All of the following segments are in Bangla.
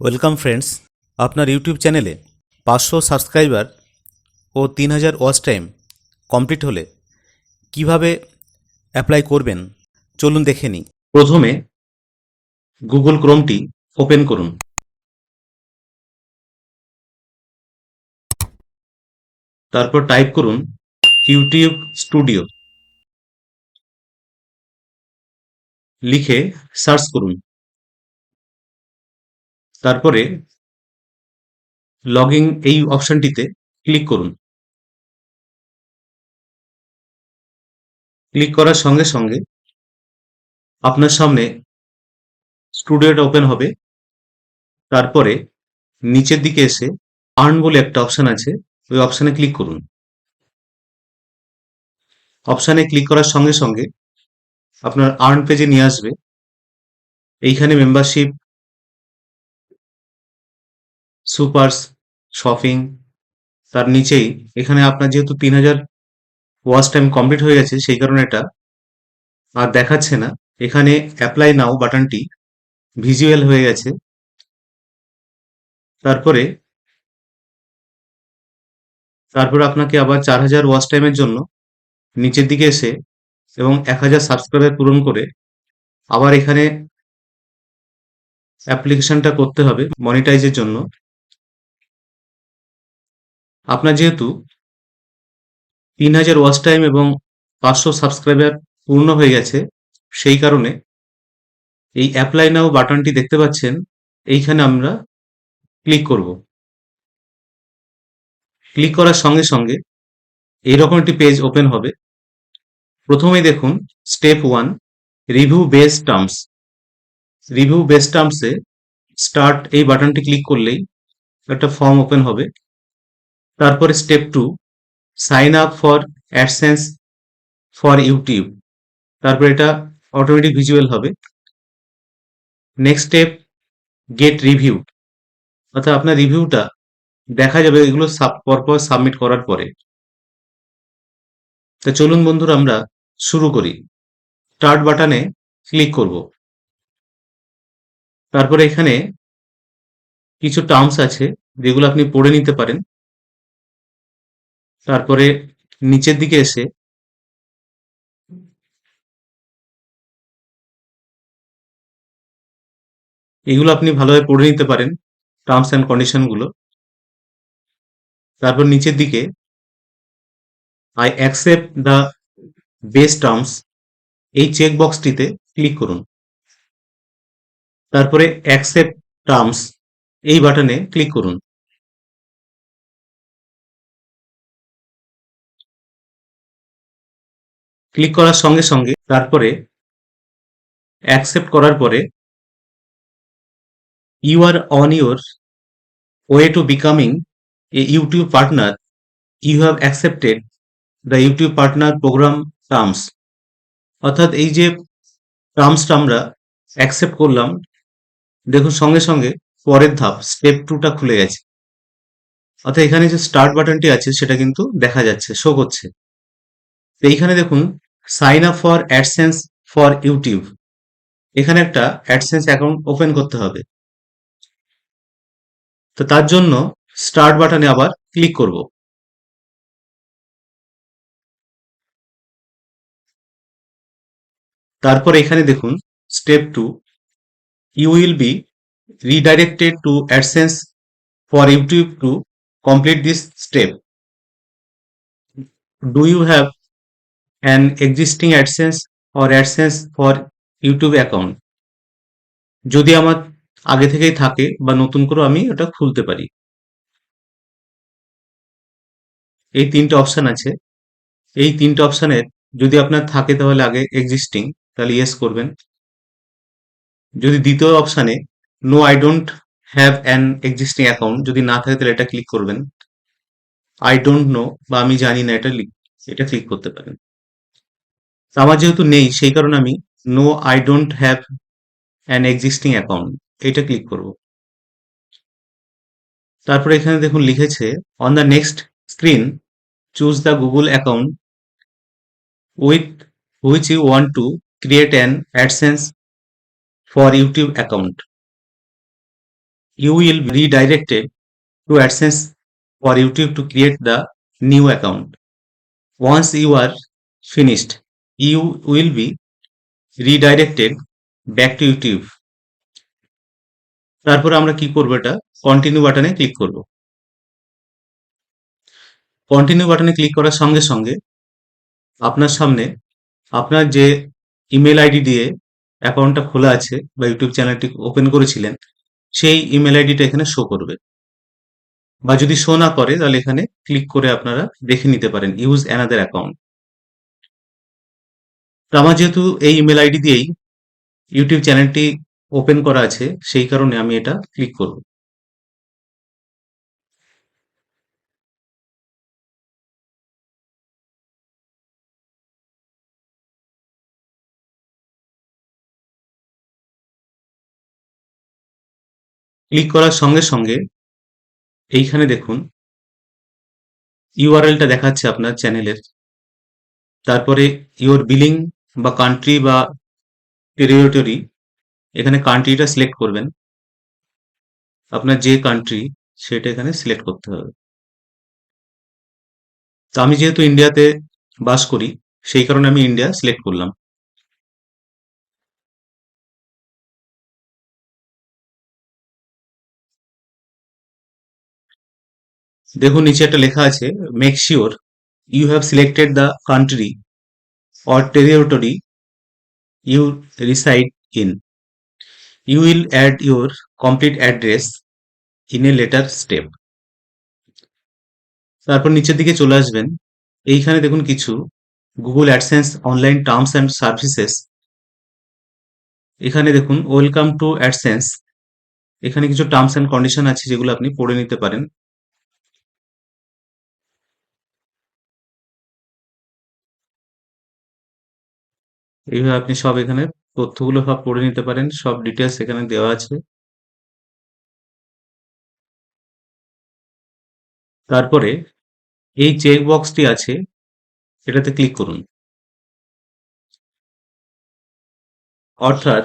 ওয়েলকাম ফ্রেন্ডস, আপনার ইউটিউব চ্যানেলে পাঁচশো সাবস্ক্রাইবার ও তিন হাজার ওয়াচ টাইম কমপ্লিট হলে কীভাবে অ্যাপ্লাই করবেন, চলুন দেখে নিই। প্রথমে গুগল ক্রোমটি ওপেন করুন। তারপর টাইপ করুন ইউটিউব স্টুডিও। লিখে সার্চ করুন। তারপরে লগইন এই অপশনটিতে ক্লিক করুন। ক্লিক করার সঙ্গে সঙ্গে আপনার সামনে স্টুডিওটা ওপেন হবে। তারপরে নিচের দিকে এসে আর্ন বলে একটা অপশন আছে, ওই অপশানে ক্লিক করুন। অপশানে ক্লিক করার সঙ্গে সঙ্গে আপনার আর্ন পেজে নিয়ে আসবে। এইখানে মেম্বারশিপ সুপারস শপিং তার নিচেই। এখানে আপনার যেহেতু তিন হাজার ওয়াচ টাইম কমপ্লিট হয়ে গেছে, সেই কারণে এটা আর দেখাচ্ছে না। এখানে অ্যাপ্লাই নাও বাটনটি ভিজুয়াল হয়ে গেছে। তারপরে, তারপর আপনাকে আবার চার হাজার ওয়াচ টাইমের জন্য নিচের দিকে এসে এবং এক হাজার সাবস্ক্রাইবার পূরণ করে আবার এখানে অ্যাপ্লিকেশনটা করতে হবে মনিটাইজের জন্য। আপনার যেহেতু তিন হাজার ওয়াচ টাইম এবং পাঁচশো সাবস্ক্রাইবার পূর্ণ হয়ে গেছে, সেই কারণে এই অ্যাপ্লাই নাও বাটনটি দেখতে পাচ্ছেন, এইখানে আমরা ক্লিক করব। ক্লিক করার সঙ্গে সঙ্গে এইরকম একটি পেজ ওপেন হবে। প্রথমেই দেখুন step one review base terms review base টার্মসে start এই বাটনটি ক্লিক করলেই একটা ফর্ম ওপেন হবে। তারপরে step two sign up for AdSense for YouTube তারপর এটা অটোমেটিক ভিজুয়াল হবে। নেক্সট স্টেপ গেট রিভিউ অর্থাৎ আপনার রিভিউটা দেখা যাবে, এগুলো পরপর সাবমিট করার পরে। তা চলুন বন্ধুরা, আমরা শুরু করি। স্টার্ট বাটনে ক্লিক করব। তারপরে এখানে কিছু টার্মস আছে, যেগুলো আপনি পড়ে নিতে পারেন। তারপরে নিচের দিকে এসে এগুলো আপনি ভালোভাবে পড়ে নিতে পারেন টার্মস অ্যান্ড কন্ডিশনগুলো তারপর নিচের দিকে I accept the base terms এই চেক বক্সটিতে ক্লিক করুন। তারপরে অ্যাকসেপ্ট টার্মস এই বাটনে ক্লিক করুন। ক্লিক করার সঙ্গে সঙ্গে তারপরে অ্যাকসেপ্ট করার পরে you are on your way to becoming a YouTube partner you have accepted the YouTube partner program terms অর্থাৎ এই যে টার্মসটা আমরা অ্যাকসেপ্ট করলাম, দেখুন সঙ্গে সঙ্গে পরের ধাপ স্টেপ টুটা খুলে গেছে। অর্থাৎ এখানে যে স্টার্ট বাটনটি আছে, সেটা কিন্তু দেখা যাচ্ছে শো করছে। তো এইখানে দেখুন sign up for AdSense for YouTube এখানে একটা অ্যাডসেন্স অ্যাকাউন্ট ওপেন করতে হবে। তো তার জন্য স্টার্ট বাটনে আবার ক্লিক করব। তারপর এখানে দেখুন step two you will be redirected to AdSense for YouTube to complete this step do you have an existing AdSense or AdSense for YouTube account যদি আমার আগে থেকেই থাকে বা নতুন করে আমি ওটা খুলতে পারি। এই তিনটে অপশন আছে। এই তিনটে অপশনের যদি আপনার থাকে তাহলে আগে এক্সিস্টিং তাহলে ইয়েস করবেন। যদি দ্বিতীয় অপশানে no I don't have an existing account যদি না থাকে তাহলে এটা ক্লিক করবেন। আই ডোন্ট নো বা আমি জানি না এটা এটা ক্লিক করতে পারেন। আমার যেহেতু নেই সেই কারণে আমি no I don't have an existing account এটা ক্লিক করব তারপরে এখানে দেখুন লিখেছে on the next screen choose the Google account with which you want to create an AdSense for YouTube account will be redirected to AdSense for YouTube to create the new account. Once you are finished, you will be redirected back to YouTube. তারপর আমরা কি করব এটা? কন্টিনিউ বাটনে ক্লিক করব। কন্টিনিউ বাটনে ক্লিক করার সঙ্গে সঙ্গে আপনার সামনে আপনার যে ইমেল আইডি দিয়ে অ্যাকাউন্টটা খোলা আছে বা ইউটিউব চ্যানেলটি ওপেন করেছিলেন, সেই ইমেল আইডিটা এখানে শো করবে। বা যদি শো না করে, তাহলে এখানে ক্লিক করে আপনারা দেখে নিতে পারেন ইউজ অ্যানাদার অ্যাকাউন্ট আমার যেহেতু এই ইমেল আইডি দিয়েই ইউটিউব চ্যানেলটি ওপেন করা আছে, সেই কারণে আমি এটা ক্লিক করব। ক্লিক করার সঙ্গে সঙ্গে এইখানে দেখুন ইউআরএলটা দেখাচ্ছে আপনার চ্যানেলের তারপরে ইওর বিলিং বা কান্ট্রি বা টেরিটরি এখানে কান্ট্রিটা সিলেক্ট করবেন। আপনার যে কান্ট্রি সেটা এখানে সিলেক্ট করতে হবে। তো আমি যেহেতু ইন্ডিয়াতে বাস করি, সেই কারণে আমি ইন্ডিয়া সিলেক্ট করলাম। দেখুন, নিচে একটা লেখা আছে make sure you have selected the country or territory you reside in. You will add your complete address in a later step. তারপর নিচের দিকে চলে আসবেন এইখানে দেখুন কিছু Google AdSense online terms and services এখানে দেখুন ওয়েলকাম টু অ্যাডসেন্স এখানে কিছু টার্মস অ্যান্ড কন্ডিশন আছে যেগুলো আপনি পড়ে নিতে পারেন এইভাবে আপনি সব এখানে তথ্যগুলো সব পড়ে নিতে পারেন। সব ডিটেলস এখানে দেওয়া আছে। তারপরে এই চেক বক্সটি আছে, এটাতে ক্লিক করুন। অর্থাৎ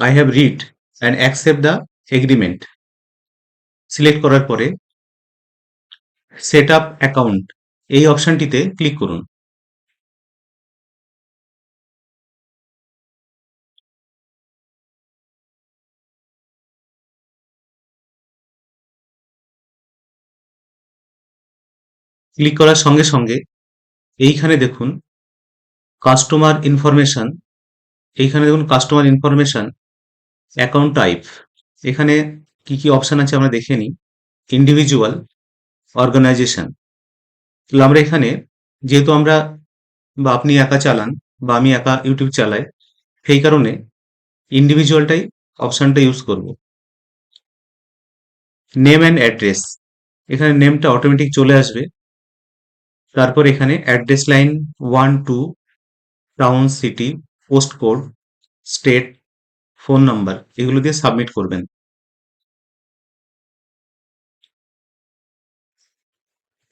I have read and accept the agreement select করার পরে সেট আপ অ্যাকাউন্ট এই অপশনটিতে ক্লিক করুন। ক্লিক করার সঙ্গে সঙ্গে এইখানে দেখুন কাস্টমার ইনফরমেশন। এইখানে দেখুন কাস্টমার ইনফরমেশন, অ্যাকাউন্ট টাইপ। এখানে কি কি অপশন আছে আমরা দেখে নিই। Individual, organization. তাহলে আমরা এখানে যেহেতু আমরা বা আপনি একা চালান বা আমি একা ইউটিউব চালাই, সেই কারণে ইন্ডিভিজুয়ালটাই অপশনটা ইউজ করব। Name and address. এখানে নেমটা অটোমেটিক চলে আসবে। তারপর এখানে address line one two town city post code state phone number এগুলো দিয়ে সাবমিট করবেন।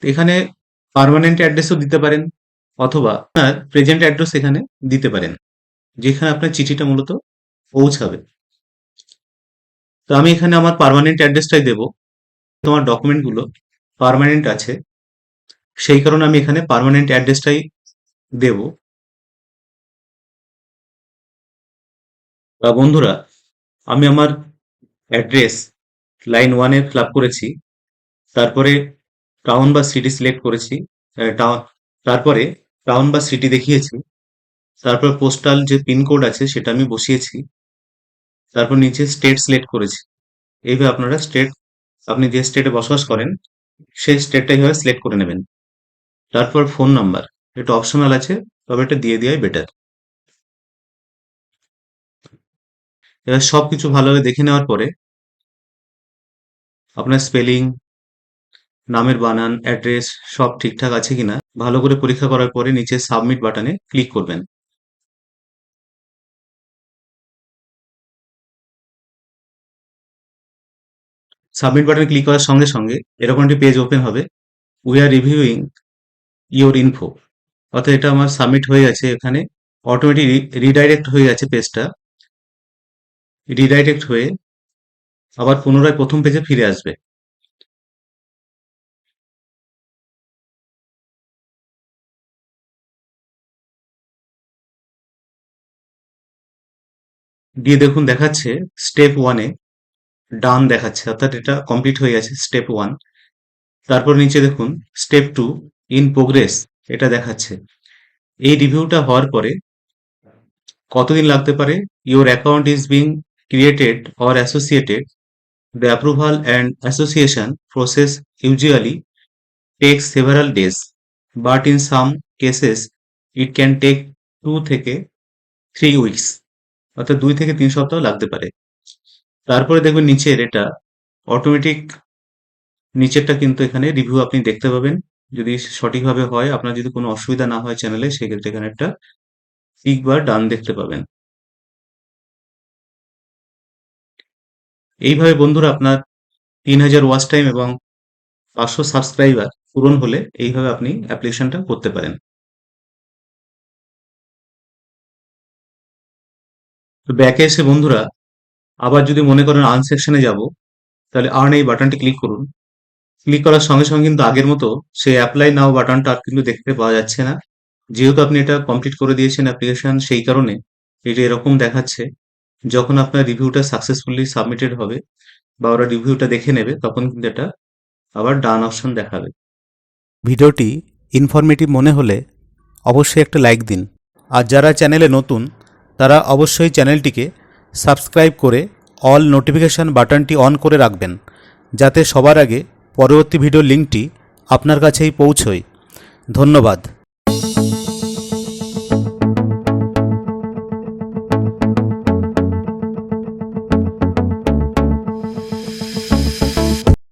এখানে পারমানেন্ট অ্যাড্রেসও দিতে পারেন, অথবা আপনার প্রেজেন্ট অ্যাড্রেস এখানে দিতে পারেন, যেখানে আপনার চিঠিটা মূলত পৌঁছাবে। তো আমি এখানে আমার পারমানেন্ট অ্যাড্রেসটাই দেব। তোমার ডকুমেন্টগুলো পারমানেন্ট আছে সেই কারণে আমি এখানে পার্মানেন্ট অ্যাড্রেসটাই দেব। বন্ধুরা, আমি আমার অ্যাড্রেস লাইন ওয়ানে ফিল করেছি, তারপরে টাউন বা সিটি সিলেক্ট করেছি তারপরে টাউন বা সিটি দেখিয়েছি, তারপর পোস্টাল যে পিনকোড আছে সেটা আমি বসিয়েছি, তারপর নিচে স্টেট সিলেক্ট করেছি। এইভাবে আপনারা স্টেট আপনি যে স্টেটে বসবাস করেন, সেই স্টেটটা এইভাবে সিলেক্ট করে নেবেন। তারপর ফোন নাম্বার এটা অপশনাল আছে, তবে এটা দিয়ে দেওয়াই বেটার এবার সব কিছু ভালোভাবে দেখে নেওয়ার পরে আপনার স্পেলিং নামের বানান অ্যাড্রেস সব ঠিকঠাক আছে কিনা, ভালো করে পরীক্ষা করার পরে নিচে সাবমিট বাটনে ক্লিক করবেন। সাবমিট বাটনে ক্লিক করার সঙ্গে সঙ্গে এরকম একটি পেজ ওপেন হবে। We are reviewing your info অর্থাৎ এটা আমার সাবমিট হয়ে গেছে এখানে। অটোমেটিক রিডাইরেক্ট হয়ে গেছে পেজটা রিডাইরেক্ট হয়ে আবার পুনরায় প্রথম পেজে ফিরে আসবে। দিয়ে দেখুন, দেখাচ্ছে স্টেপ ওয়ানে ডান দেখাচ্ছে। অর্থাৎ এটা কমপ্লিট হয়ে গেছে স্টেপ ওয়ান তারপর নিচে দেখুন স্টেপ টু ইন প্রোগ্রেস এটা দেখাচ্ছে। এই রিভিউটা হওয়ার পরে কতদিন লাগতে পারে? Your account is being created or associated the approval and association process usually takes several days but in some cases it can take two থেকে থ্রি উইকস অর্থাৎ দুই থেকে তিন সপ্তাহ লাগতে পারে। তারপরে দেখবেন নিচের এটা অটোমেটিক নিচেরটা কিন্তু এখানে রিভিউ আপনি দেখতে পাবেন। যদি সঠিকভাবে হয়, আপনার যদি কোনো অসুবিধা না হয় চ্যানেলে সেক্ষেত্রে এখানে একটা টিক বা ডান দেখতে পাবেন। এইভাবে বন্ধুরা আপনার তিন হাজার ওয়াচ টাইম এবং পাঁচশো সাবস্ক্রাইবার পূরণ হলে এইভাবে আপনি অ্যাপ্লিকেশনটা করতে পারেন। তো ব্যাকে এসে বন্ধুরা, আবার যদি মনে করেন আর্ন সেকশনে যাব, তাহলে আর্ন এই বাটনটি ক্লিক করুন। ক্লিক করার সঙ্গে সঙ্গে কিন্তু আগের মতো সেই অ্যাপ্লাই নাও বাটনটা আর কিন্তু দেখতে পাওয়া যাচ্ছে না। যেহেতু আপনি এটা কমপ্লিট করে দিয়েছেন অ্যাপ্লিকেশন সেই কারণে এটা এরকম দেখাচ্ছে। যখন আপনার রিভিউটা সাকসেসফুলি সাবমিটেড হবে বা ওরা রিভিউটা দেখে নেবে, তখন কিন্তু এটা আবার ডান অপশন দেখাবে। ভিডিওটি ইনফরমেটিভ মনে হলে অবশ্যই একটা লাইক দিন। আর যারা চ্যানেলে নতুন, তারা অবশ্যই চ্যানেলটিকে সাবস্ক্রাইব করে অল নোটিফিকেশান বাটনটি অন করে রাখবেন, যাতে সবার আগে পরবর্তী ভিডিও লিঙ্কটি আপনার কাছেই পৌঁছয়। ধন্যবাদ।